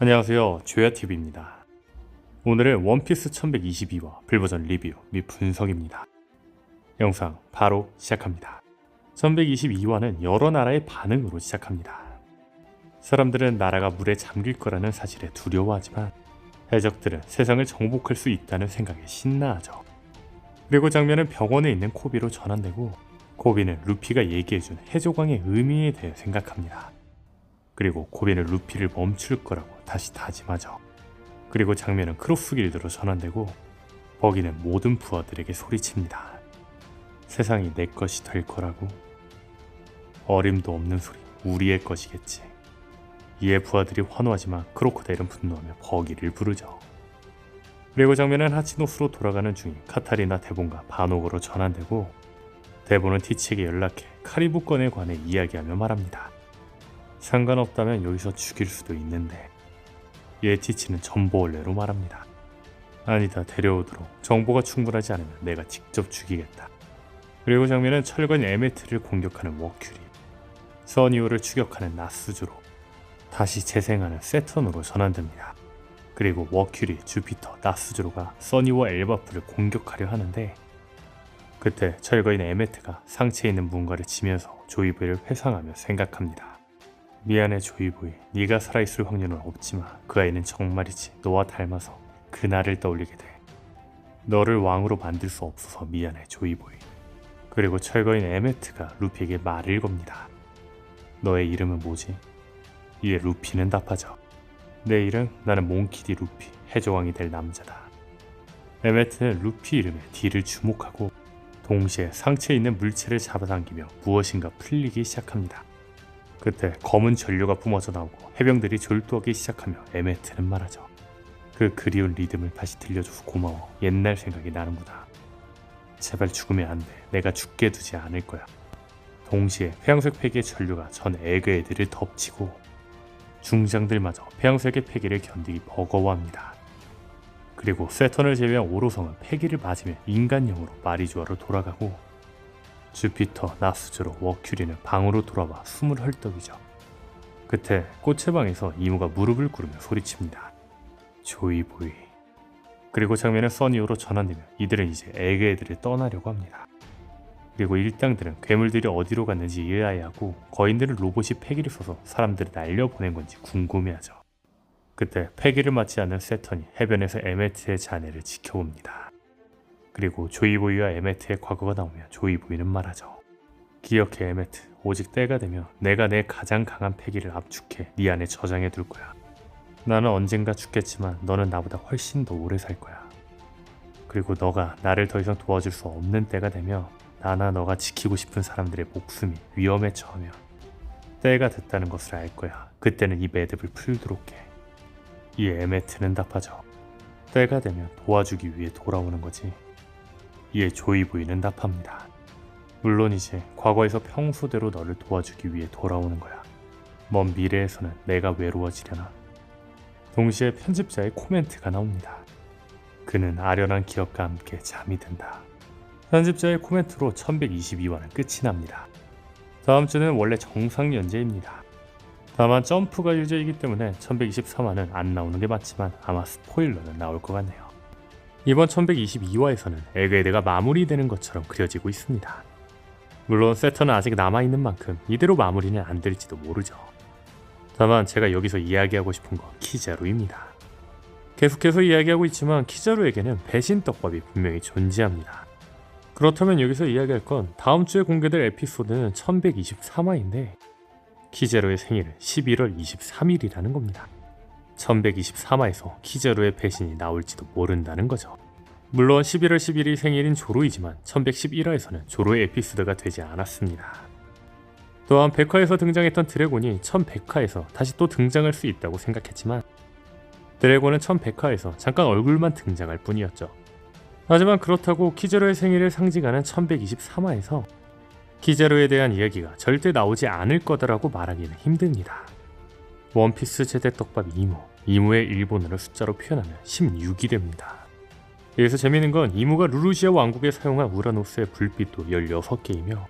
안녕하세요. 조야TV입니다. 오늘은 원피스 1122화 풀버전 리뷰 및 분석입니다. 영상 바로 시작합니다. 1122화는 여러 나라의 반응으로 시작합니다. 사람들은 나라가 물에 잠길 거라는 사실에 두려워하지만 해적들은 세상을 정복할 수 있다는 생각에 신나하죠. 그리고 장면은 병원에 있는 코비로 전환되고 코비는 루피가 얘기해준 해적왕의 의미에 대해 생각합니다. 그리고 코비는 루피를 멈출 거라고 다시 다짐하죠. 그리고 장면은 크로스 길드로 전환되고 버기는 모든 부하들에게 소리칩니다. 세상이 내 것이 될 거라고 어림도 없는 소리 우리의 것이겠지. 이에 부하들이 환호하지만 크로코다일은 분노하며 버기를 부르죠. 그리고 장면은 하치노스로 돌아가는 중인 카타리나 대본과 바노고로 전환되고 대본은 티치에게 연락해 카리브권에 관해 이야기하며 말합니다. 상관없다면 여기서 죽일 수도 있는데 이에 티치는 전보원래로 말합니다. 아니다 데려오도록 정보가 충분하지 않으면 내가 직접 죽이겠다. 그리고 장면은 철권 에메트를 공격하는 워큐리 서니오를 추격하는 나스주로 다시 재생하는 세턴으로 전환됩니다. 그리고 워큐리, 주피터, 나스주로가 써니와 엘바프를 공격하려 하는데 그때 철거인 에메트가 상체에 있는 무언가를 치면서 조이브를 회상하며 생각합니다. 미안해 조이보이 네가 살아있을 확률은 없지만 그 아이는 정말이지 너와 닮아서 그날을 떠올리게 돼. 너를 왕으로 만들 수 없어서 미안해 조이보이. 그리고 철거인 에메트가 루피에게 말을 겁니다. 너의 이름은 뭐지? 이에 루피는 답하죠. 내 이름 나는 몽키디 루피 해조왕이 될 남자다. 에메트는 루피 이름에 D를 주목하고 동시에 상체에 있는 물체를 잡아당기며 무엇인가 풀리기 시작합니다. 그때 검은 전류가 뿜어져 나오고 해병들이 졸도하기 시작하며 에메트는 말하죠. 그 그리운 리듬을 다시 들려줘서 고마워. 옛날 생각이 나는구나. 제발 죽으면 안 돼. 내가 죽게 두지 않을 거야. 동시에 폐양색 폐기의 전류가 전 에그 애들을 덮치고 중장들마저 폐양색의 폐기를 견디기 버거워합니다. 그리고 세턴을 제외한 오로성은 폐기를 맞으며 인간형으로 마리주아로 돌아가고 주피터, 나스즈로 워큐리는 방으로 돌아와 숨을 헐떡이죠. 그때 꽃의 방에서 이모가 무릎을 꿇으며 소리칩니다. 조이보이. 그리고 장면은 써니오로 전환되며 이들은 이제 에그 애들을 떠나려고 합니다. 그리고 일당들은 괴물들이 어디로 갔는지 이해하고 거인들은 로봇이 폐기를 써서 사람들을 날려보낸 건지 궁금해하죠. 그때 폐기를 맞지 않는 세턴이 해변에서 에메트의 자네를 지켜봅니다. 그리고 조이보이와 에메트의 과거가 나오며 조이보이는 말하죠. 기억해 에메트, 오직 때가 되면 내가 내 가장 강한 폐기를 압축해 네 안에 저장해 둘 거야. 나는 언젠가 죽겠지만 너는 나보다 훨씬 더 오래 살 거야. 그리고 너가 나를 더 이상 도와줄 수 없는 때가 되면 나나 너가 지키고 싶은 사람들의 목숨이 위험에 처하면 때가 됐다는 것을 알 거야. 그때는 이 매듭을 풀도록 해. 이 에메트는 답하죠. 때가 되면 도와주기 위해 돌아오는 거지. 이에 조이 부인은 답합니다. 물론 이제 과거에서 평소대로 너를 도와주기 위해 돌아오는 거야. 먼 미래에서는 내가 외로워지려나. 동시에 편집자의 코멘트가 나옵니다. 그는 아련한 기억과 함께 잠이 든다. 편집자의 코멘트로 1122화는 끝이 납니다. 다음 주는 원래 정상 연재입니다. 다만 점프가 유저이기 때문에 1123화는 안 나오는 게 맞지만 아마 스포일러는 나올 것 같네요. 이번 1122화에서는 에그에드가 마무리되는 것처럼 그려지고 있습니다. 물론 세터는 아직 남아있는 만큼 이대로 마무리는 안 될지도 모르죠. 다만 제가 여기서 이야기하고 싶은 건 키자루입니다. 계속해서 이야기하고 있지만 키자루에게는 배신 떡밥이 분명히 존재합니다. 그렇다면 여기서 이야기할 건 다음 주에 공개될 에피소드는 1123화인데 키제로의 생일은 11월 23일이라는 겁니다. 1123화에서 키제로의 배신이 나올지도 모른다는 거죠. 물론 11월 10일이 생일인 조로이지만 1111화에서는 조로의 에피소드가 되지 않았습니다. 또한 백화에서 등장했던 드래곤이 1100화에서 다시 또 등장할 수 있다고 생각했지만 드래곤은 1100화에서 잠깐 얼굴만 등장할 뿐이었죠. 하지만 그렇다고 키제로의 생일을 상징하는 1123화에서 키제로에 대한 이야기가 절대 나오지 않을 거다라고 말하기는 힘듭니다. 원피스 제대 떡밥 이무, 이무의 일본어를 숫자로 표현하면 16이 됩니다. 여기서 재미있는 건 이무가 루루시아 왕국에 사용한 우라노스의 불빛도 16개이며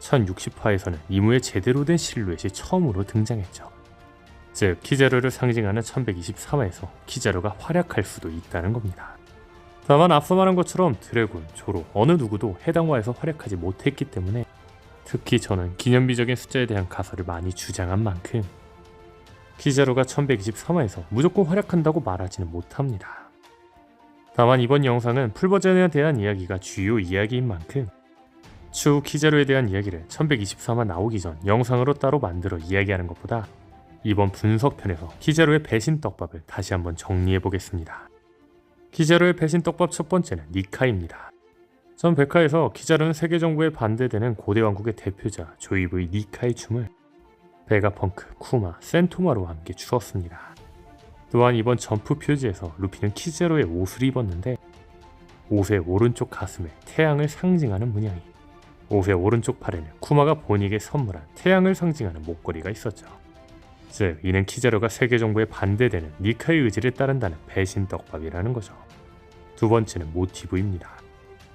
1060화에서는 이무의 제대로 된 실루엣이 처음으로 등장했죠. 즉 키자루를 상징하는 1123화에서 키자루가 활약할 수도 있다는 겁니다. 다만 앞서 말한 것처럼 드래곤, 조로 어느 누구도 해당 화에서 활약하지 못했기 때문에 특히 저는 기념비적인 숫자에 대한 가설을 많이 주장한 만큼 키자루가 1123화에서 무조건 활약한다고 말하지는 못합니다. 다만 이번 영상은 풀버전에 대한 이야기가 주요 이야기인 만큼 추후 키자루에 대한 이야기를 1123화 나오기 전 영상으로 따로 만들어 이야기하는 것보다 이번 분석편에서 키자루의 배신 떡밥을 다시 한번 정리해 보겠습니다. 키자루의 배신 떡밥 첫 번째는 니카입니다. 전 백화에서 키자루는 세계 정부에 반대되는 고대 왕국의 대표자 조이브의 니카의 춤을 베가펑크, 쿠마, 센토마로와 함께 추었습니다. 또한 이번 점프 표지에서 루피는 키자루의 옷을 입었는데 옷의 오른쪽 가슴에 태양을 상징하는 문양이 옷의 오른쪽 팔에는 쿠마가 본인에게 선물한 태양을 상징하는 목걸이가 있었죠. 즉 이는 키자루가 세계 정부에 반대되는 니카의 의지를 따른다는 배신 떡밥이라는 거죠. 두 번째는 모티브입니다.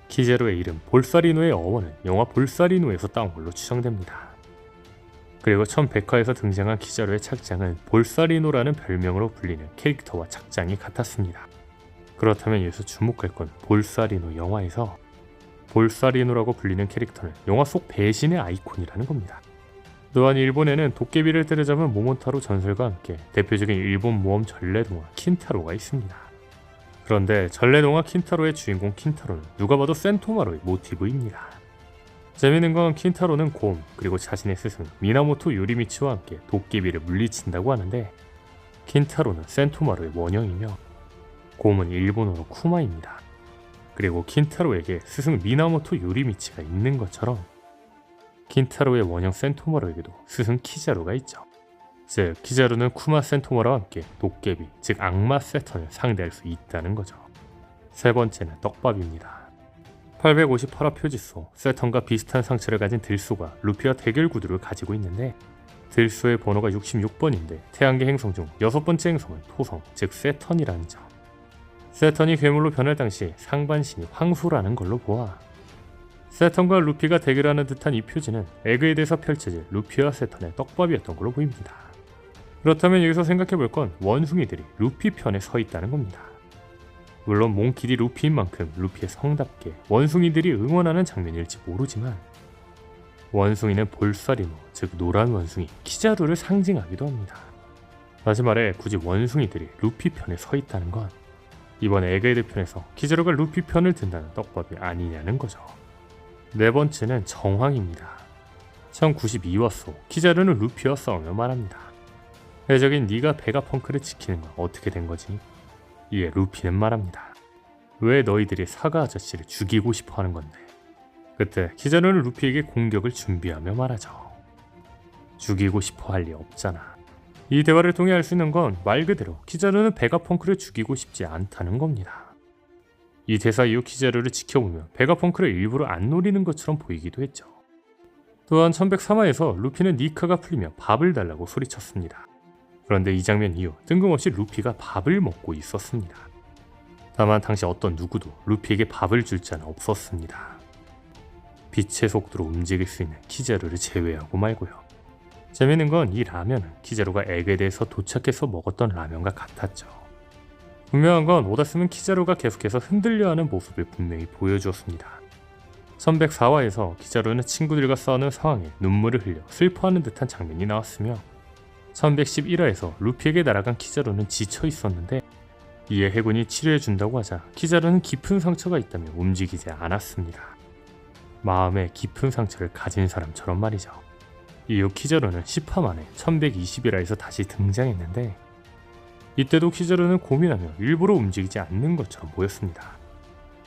키자루의 이름 볼사리노의 어원은 영화 볼사리노에서 따온 걸로 추정됩니다. 그리고 첫 백화에서 등장한 키자루의 착장은 볼사리노라는 별명으로 불리는 캐릭터와 착장이 같았습니다. 그렇다면 여기서 주목할 건 볼사리노 영화에서 볼사리노라고 불리는 캐릭터는 영화 속 배신의 아이콘이라는 겁니다. 또한 일본에는 도깨비를 때려잡은 모모타로 전설과 함께 대표적인 일본 모험 전래동화 킨타로가 있습니다. 그런데 전래동화 킨타로의 주인공 킨타로는 누가 봐도 센토마로의 모티브입니다. 재미있는 건 킨타로는 곰 그리고 자신의 스승 미나모토 요리미치와 함께 도깨비를 물리친다고 하는데 킨타로는 센토마로의 원형이며 곰은 일본어로 쿠마입니다. 그리고 킨타로에게 스승 미나모토 요리미치가 있는 것처럼 킨타로의 원형 센토마로에게도 스승 키자루가 있죠. 즉 키자루는 쿠마 센토마로와 함께 도깨비 즉 악마 세턴을 상대할 수 있다는 거죠. 세 번째는 떡밥입니다. 858화 표지소 세턴과 비슷한 상처를 가진 들소가 루피와 대결 구두를 가지고 있는데 들소의 번호가 66번인데 태양계 행성 중 여섯 번째 행성은 토성 즉 세턴이라는 점. 세턴이 괴물로 변할 당시 상반신이 황소라는 걸로 보아 세턴과 루피가 대결하는 듯한 이 표지는 에그에 대해서 펼쳐질 루피와 세턴의 떡밥이었던 걸로 보입니다. 그렇다면 여기서 생각해 볼 건 원숭이들이 루피 편에 서 있다는 겁니다. 물론 몽키디 루피인 만큼 루피의 성답게 원숭이들이 응원하는 장면일지 모르지만 원숭이는 볼살이노 즉 노란 원숭이 키자루를 상징하기도 합니다. 다시 말해 굳이 원숭이들이 루피 편에 서 있다는 건 이번 에그헤드 편에서 키자루가 루피 편을 든다는 떡밥이 아니냐는 거죠. 네 번째는 정황입니다. 1092화 소 키자루는 루피와 싸우며 말합니다. 해적인 네가 베가펑크를 지키는 건 어떻게 된 거지? 이에 루피는 말합니다. 왜 너희들이 사과 아저씨를 죽이고 싶어 하는 건데? 그때 키자루는 루피에게 공격을 준비하며 말하죠. 죽이고 싶어 할 리 없잖아. 이 대화를 통해 알 수 있는 건 말 그대로 키자루는 베가펑크를 죽이고 싶지 않다는 겁니다. 이 대사 이후 키자루를 지켜보면 베가펑크를 일부러 안 노리는 것처럼 보이기도 했죠. 또한 1103화에서 루피는 니카가 풀리며 밥을 달라고 소리쳤습니다. 그런데 이 장면 이후 뜬금없이 루피가 밥을 먹고 있었습니다. 다만 당시 어떤 누구도 루피에게 밥을 줄 자는 없었습니다. 빛의 속도로 움직일 수 있는 키자루를 제외하고 말고요. 재밌는 건 이 라면은 키자루가 에그에 대해서 도착해서 먹었던 라면과 같았죠. 분명한 건 오다스는 키자루가 계속해서 흔들려하는 모습을 분명히 보여주었습니다. 1104화에서 키자루는 친구들과 싸우는 상황에 눈물을 흘려 슬퍼하는 듯한 장면이 나왔으며 1111화에서 루피에게 날아간 키자루는 지쳐 있었는데 이에 해군이 치료해 준다고 하자 키자루는 깊은 상처가 있다며 움직이지 않았습니다. 마음에 깊은 상처를 가진 사람처럼 말이죠. 이후 키자루는 10화 만에 1121화에서 다시 등장했는데 이때도 키자루는 고민하며 일부러 움직이지 않는 것처럼 보였습니다.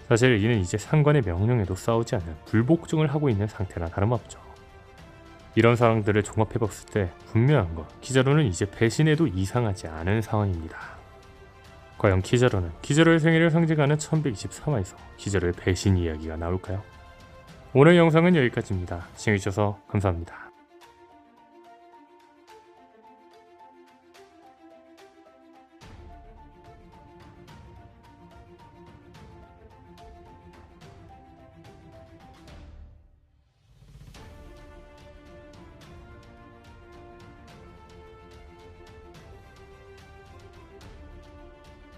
사실 이는 이제 상관의 명령에도 싸우지 않는 불복종을 하고 있는 상태나 다름없죠. 이런 상황들을 종합해봤을 때 분명한 건 키자루는 이제 배신해도 이상하지 않은 상황입니다. 과연 키자루는 키자루의 생일을 상징하는 1123화에서 키자루의 배신 이야기가 나올까요? 오늘 영상은 여기까지입니다. 시청해주셔서 감사합니다.